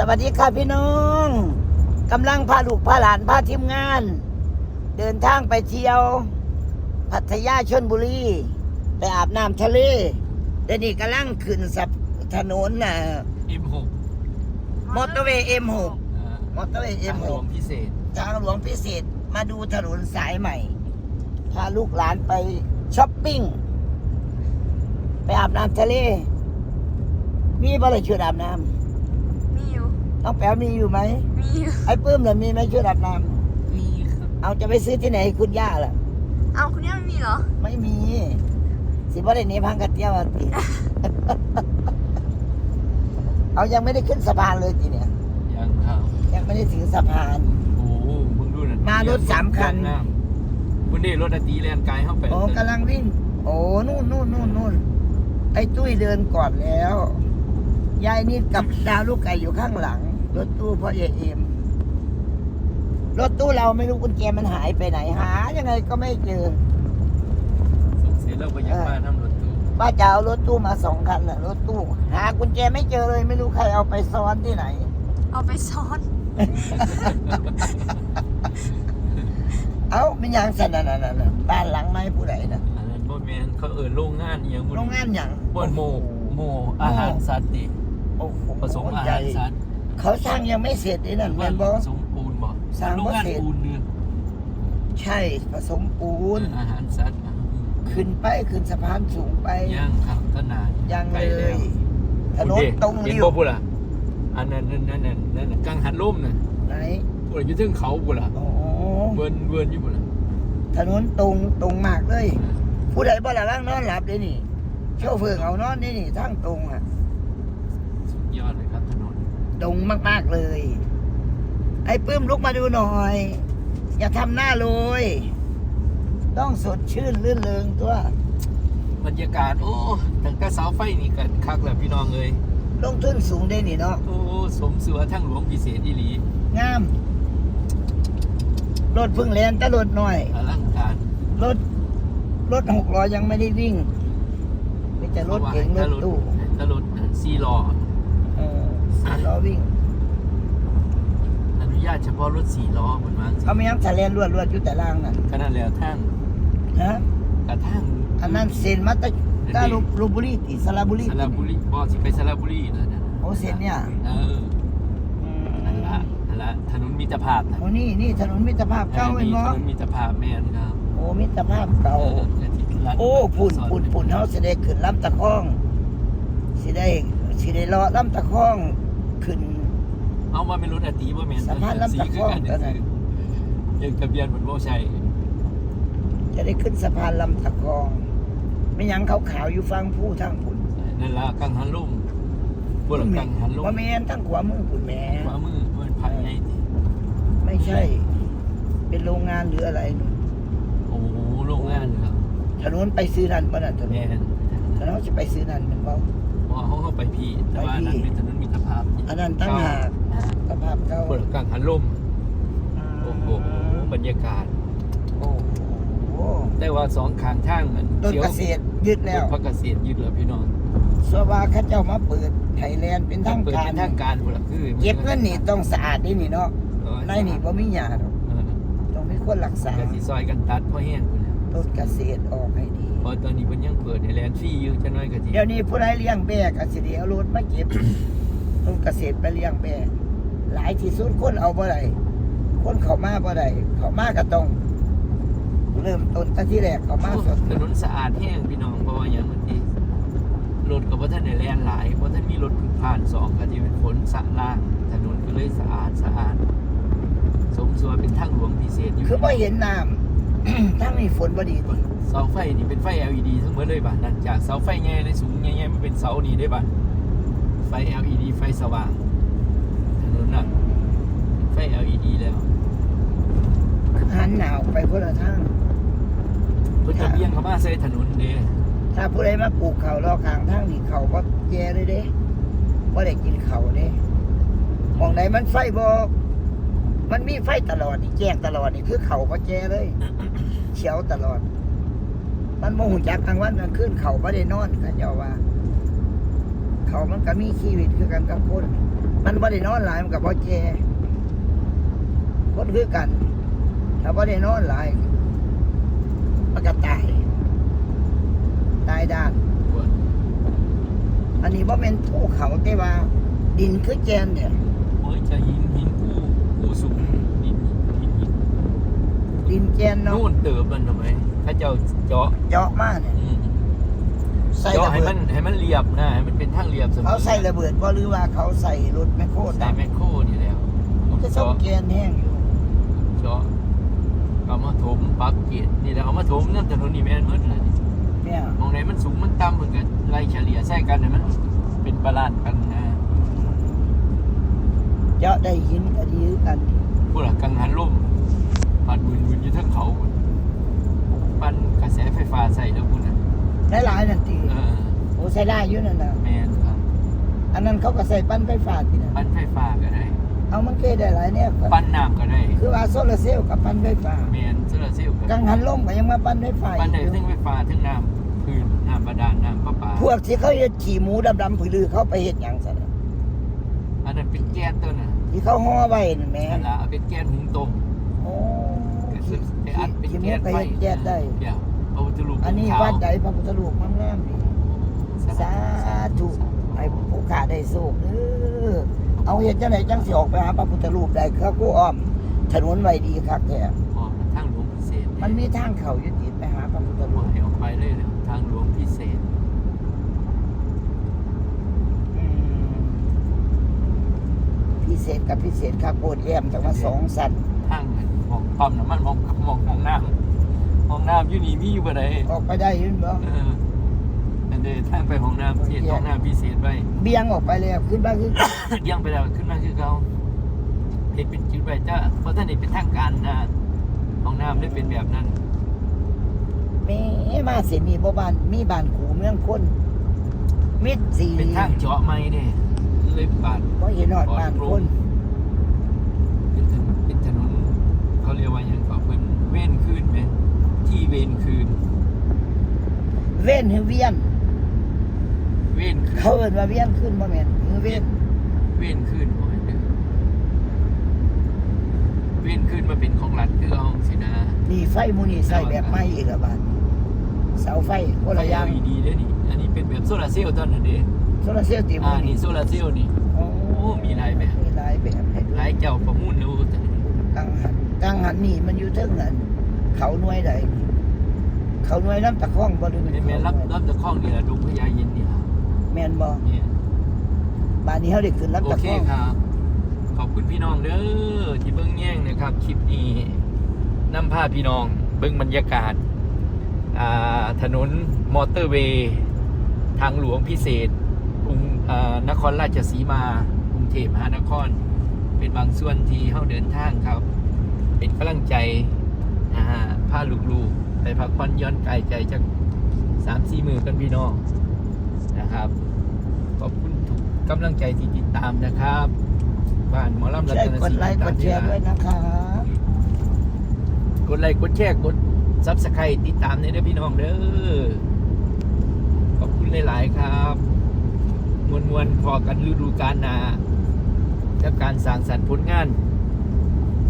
สวัสดีค่ะพี่น้องกำลังพาลูกพาหลานพาทีมงาน เดินทางไปเที่ยว พัทยาชนบุรีไปอาบน้ำทะเลเดี๋ยวนี้กำลังขึ้นสับถนนน่ะ M6 มอเตอร์เวย์ M6 อ่ามอเตอร์เวย์ ทางหลวง M6 พิเศษ ทางหลวงพิเศษมาดูถนนสายใหม่ พาลูกหลานไปช้อปปิ้ง ไปอาบน้ำทะเล มีบ่เลยชุดอาบน้มีอยู่ำ น้องแป๋วมีอยู่ไหม มีอยู่ไอ้ปื้มน่ะมีไหมชุดอาบน้มีครับำเอาจะไปซื้อที่ไหนให้คุณย่าล่ะ เอาคุณย่าไม่มีเหรอ ไม่มี สิบ่ได้หนีพังกระเตี้ยวอะติ เอายังไม่ได้ขึ้นสะพานเลยทีเนี่ย ยังครับยังไม่ได้ถึงสะพาน โอ้โหมึงดูน่ะมารถสามคัน คุณนี่รถอาตีแลนไกลเข้าไปโอ้กำลังวิ่ง โอ้นู่นนู่นนู่นนู่นไอ้ตุ้ยเดินก่อนแล้ว ยายนิดกับดาวลูกไก่อยู่ข้างหลัง รถตู้พ่อเอเอ็มรถตู้เราไม่รู้กุญแจมันหายไปไหนหายังไงก็ไม่เจอสงสัยเราไปยังมาทำรถตู้ป้าจะเอารถตู้มาสองคันน่ะรถตู้ หากุญแจไม่เจอเลย ไม่รู้ใครเอาไปซ้อนที่ไหน เอาไปซ้อน เอ้าไม่ยังสันนั่นนั่นนั่นบ้านหลังไม้ผู้ใดนะอันนั้นบ่แมนเขาเออโรงงานอหยังโรงงานหยังบนโมโมอาหารสัตว์ดิโอ้โหผสมอาใหญ่หารสัตว์ เขาสร้างยังไม่เสร็จนี่นั่นแมนบอผสมปูนบ่สร้างบ่โรงงานเสร็จปูนเนี่ยใช่ผสมปูน อาหารสัตว์อะขึ้นไปขึ้นสะพานสูงไปย่างครับขนาดยังใกเลแวยถนนตรงเห็นเดียบ่วพุ่นล่ะอันนั้นนั่นนั่นนั่นนั่นน่ะกังหันลมน่ะไหนพุ่นล่ะอยู่เทึงเขาพุ่นล่ะโอ้เวินเวินอยู่พุ่นล่ะถนนตรงตรงมากเลย ผู้ใดบ่ละล่างนอนหลับเลยนี่โชเฟอร์เอานอนนี่นี่ทางตรงอะ สุดยอดเลยครับถนน ตรงมาก ๆ เลย ไอ้ปื้มลุกมาดูหน่อย อย่าทำหน้าโรยต้องสดชื่นลื่นเริงตัว บรรยากาศ โอ้ตั้งแต่เสาไฟนี่กันคักแล้วพี่น้องเอ้ยลงทุนสูงได้นี่เนาะ โอ้ สมเสือทั้งหลวงพิเศษอีหลี งาม รถเพึ่งแลนแต่รถหน่อย อลังการรถ รถหกล้อยังไม่ได้วิ่งมีแต่รถเก๋งรถตู้ถ้ารถซีล้อเออสามล้อ วิ่งอนุญาตเฉพาะรถสี่ล้อเหมือนมั้งเขาไม่ยังทะเลนรวดรวดอยู่แต่ล่างน่ะขนาดแล้วทั้งฮะกระทั่งอันนั้นเซนมัตตะกาลลพบุรีติสระบุรีสระบุรีบอสิไปสระบุรีนะนะโอ้เซนเนี่ยเอออืนั่นมละนั่นละถนนมิตรภาพนะโอ้นี่นี่ถนนมิตรภาพเก่าเอเป็อนบ่ถนนมิตรภาพแม่นครับโอ้มิตรภาพเก่าเออและที่ร้านโอ้ปุ่นปุ่นปุ่นเฮาสิได้ขึ้นลำตะคองสิได้สิได้เลาะลำตะคอง ขึ้น เอามาเป็นรถอาตีว่าแม่นสะพานลำตะคองสีเท่านั้น ยังทะเบียนเหมือนโบชัยจะได้ขึ้นสะพานลำตะคอง ไม่หยังขาวๆอยู่ฟังผู้ทางปุ่นนั่นละกังหันลุ่มบนกังหันลุ่มว่าแม่นทั้งขวามือปุ่นแม่ขวามือมันภายในติไม่ใช่ เป็นโรงงานหรืออะไรนู่นโอ้โหโรงงานครับถนนไปซื้อนั่นบ่นั่นถนนแม่นถนนจะไปซื้อนั่นแมันบ่ พอเขาเข้าไปพี่แต่ว่าไปพี่นั่นเป็นถนนมิตร ภาพอันนั้นตั้งหากสภาพเก่าบนกังหันลุ่มโอ้โหบรรยากาศโอ้โหได้ว่าสองข้างทางมันต้นเกษตรยึดแล้วต้นพักเกษตรยืดเหลือพี่น้องสวาเข้าเจ้ามาเปิดไทยแลนด์เป็นทางเปิดการเป็นทางการหมดละคือเก็บเงินนี่ต้องสะอาดนี่นี่เนาะในนี่บ่มีหยาดอกเออต้องมีคนรักษากสิซอยกันตัดเพราะแห้งพุ่นแหล้วต้นเกษตรออกให้ดีเพอตอนนี้เพิ่นยังเปิดในแลนด์ฟรีอยู่จะน้อยก็สิเดี๋ยวนี้ผู้ใดเลี้ยงแบกก็สิได้เอารถมาเก็บ ต้นเกษตรไปเลี้ยงแบกหลายที่สุดคนเอาบ่ได้คนเขามาบ่ได้เขามาก็ต้องเริ่มต้นตั้งที่แรกเขามาสดถนนสะอาดแห้งพี่น้องเพราะว่าอย่างเมื่อกี้รถก็บ่ทันได้แล่นหลายเพราะท่านมีรถผ่านสองก็สิเป็นฝนสะล่างถนนก็เลยสะอาดสะอาด สมส่วนเป็นทางหลวงพิเศษอยู่คือบ่เห็นน้ำทั้งนี้ฝนบ่ดีติเสาไฟนี่เป็นไฟ LED ทั้งหมดเลยบ้านนั่นจากเสาไฟใหญ่เลยสูงใหญ่ๆมันเป็นเสานี่ได้บ้าน ไฟ LED ไฟสว่างถนนน่ะไฟ LED แล้วหันหนาวไปคนละทางเพิ่นจะเบี่ยงเข้ามาใส่ถนนเด้ถ้าผู้ใดมาปลูกเขารอข้างทางนี่เขาก็แย่เลยเด้บ่ได้กินเขาเด้มองใดมันไฟบ่มันมีไฟตลอดนี่แจ้งตลอดนี่คือเขาบ่แจ้เลยเขียวตลอด มันโมหูจักกลางวันกลางคืนเขาบ่ได้นอนเขาเจ้าว่า เขามันก็มีชีวิตคือกันกับคน มันบ่ได้นอนหลายมันกับบ่แจคนคือกัน ถ้าบ่ได้นอนหลายมันก็ตายตายด้านอันนี้บ่แม่นภูเขาแต่ว่า ดินคือแจนเนี่ยโอ้ยจะหินหินกู้กู้สูงหินหินหินดินแจนเนาะนู่นเติบมันทำไมถ้าเจ้าเจาะเจาะมาเนี่ยอืม ใส่เจาะระให้เบิมัดนให้มันเรียบนะให้มันเป็นทางเรียบเสมอเขาใส่ระเบิดบ่หรือว่าเขาใส่รถแมคโครใส่ตามแมคโครนี่แล้วมันก็ส่งเจาะแกนแห้งอยู่เจาะเอามาถมปักเกตนี่แหละเอามาถมน้ำถนนนี่แม่นมืดเลยเนี่ยมองไหนมันสูงมันต่ำเหมือนกันไล่เฉลี่ยใส่กันให้มันเป็นบาลานซ์กันนะเจาะได้หินก็ดีคือกันพวกหลักกังหันลมปัดบุญบุญอยู่เทั้งเขาพุ่นปั้นกระแสไฟฟ้าใส่แล้วคุณน่ะ หลายๆนั่นติเออโอ้ใส่ได้อยู่นั่นน่ะแมนครับอันนั้นเขาก็ใส่ปั้นไฟฟ้าติน่ะปั้นไฟฟ้าก็ได้เอามันเคยได้หลายเนี่ยครับปั้นน้ำก็ได้คือว่าโซลาร์เซลล์กับปั้นไฟฟ้าแมนโซลาร์เซลล์ก็กังหันลมก็ยังมาปั้นไฟฟ้าปั้นได้อีกทั้งไฟฟ้าทั้งน้ำพื้นน้ำบาดาลน้ำประปาพวกที่เขาเฮ็ดขี่หมูดำๆผือลือเขาไปเฮ็ดหยังซะน่ะอันนั้นเป็นแก๊สตัวน่ะที่เขาห่อไว้นั่นแหม่นั่นละเอาเป็นแก๊สหุงต้มโอ้ ก็คือไปอัดเป็นขี่หมูแก๊สก็ไฟเฮ็ดแก๊สได้ เดี๋ยว เอาวัตถุรูปอันนี้ขาววัดใดพระพุทธรูปงามๆนี่สาธุให้ผู้ขาได้สุขเด้อเอาเฮ็ดจังไดจังสิออกไปหาพระพุทธรูปได้เขากูอ้อม ถนนไว้ดีคักแท้อ๋อทางหลวงพิเศษ มันมีทางเข้าอยู่ติดไปหาพระพุทธหรูวปให้ออกไปเลยเลยทางหลวงพิเศษอืมพิเศษกับพิเศษครับโคตรแอมจังว่าสองสัตว์ทางมองปั๊มน้ำมันมองมองห้องน้ำ ห้องน้ำอยู่นี่มีอยู่บ่ได้ออกไปได้อยืนบ่เอออันเดทางไปห้องน้ำเสียห้องน้ำพิเศษไป เบี่ยงออกไปแล้วขึ้นบ้านคือเลี้ยังไปแล้วขึ้นมาคือเขาเห็นเป็นจุดไปจ้าเพราะท่านนี่เป็นทางการนะห้องน้ำได้เป็นแบบนั้นแม่มาสิมีบ่บ้านมีบ้านกูเมืองคนมิดสีเป็นทางเจาะไม้เนี่ยเลยปาดบ่เห็นฮอดบ้านคนเป็นถนนเป็นถนนเขาเรียกว่าอย่างก็เป็นเว้นคืนไหม ที่เว้นคืน เว้นหรือเวียน เว้นคืน เขาเอิ้นว่าเวียนขึ้นบ่แม่นหรือเว้นเว้นคืนบ่แม่นเด้อเว้นคืนมาเป็นของรัฐคือเอาสินะนี่ไฟหมูนี่ใส่แบบใหม่อีกแล้วบาดนี้เสาไฟคนละอย่างไฟ LED เด้อนี่ อันนี้เป็นแบบโซลาร์เซลล์ตอนนั้นเด้โซลาร์เซลล์ติหมูอ่านี่นี่โซลาร์เซลล์นี่ โอ้โอ้มีหลายแบบ มีหลายแบบให้ดูหลายเจ้าประมูลแล้วแต่กังหันกังหันนี่มันอยู่เทิงนั้น เขาหน่วยใดนี่เขาหน่วยน้ำตะข้องบ่ดูมันแม่นรับรับตะข้องนี่ล่ะดงพญาเย็นนี่ล่ะแม่นบ่เนี่ยบาดนี้เฮาได้ขึ้นรับโอตะเคข้องครับ ขอบคุณพี่น้องเด้อที่เบิ่งแย่งนะครับคลิปนี้นำพาพี่น้องเบิ่งบรรยากาศอ่าถนนมอเตอร์เวย์ทางหลวงพิเศษกรุงอ่านครราชสีมากรุงเทพมหานคร เป็นบางส่วนที่เฮาเดินทางครับ เป็นกำลังใจ อ่าพาลูกๆไปพักผ่อนหย้อนกายใจจากสามสี่มือกันพี่น้องนะครับ ขอบคุณทุกกำลังใจที่ติดตามนะครับ บ้านหมอลำรัช่วยตนกดศรีไลค์กดแชร์ด้วยนะคะกดไลค์กดแชร์กดซับสไครต์ติดตามในเด้อพี่น้องเด้อขอบคุณหลาย ๆ ครับมวลมวลๆพอกันฤดูกาลหนากับการสร้างสรรค์ผลงาน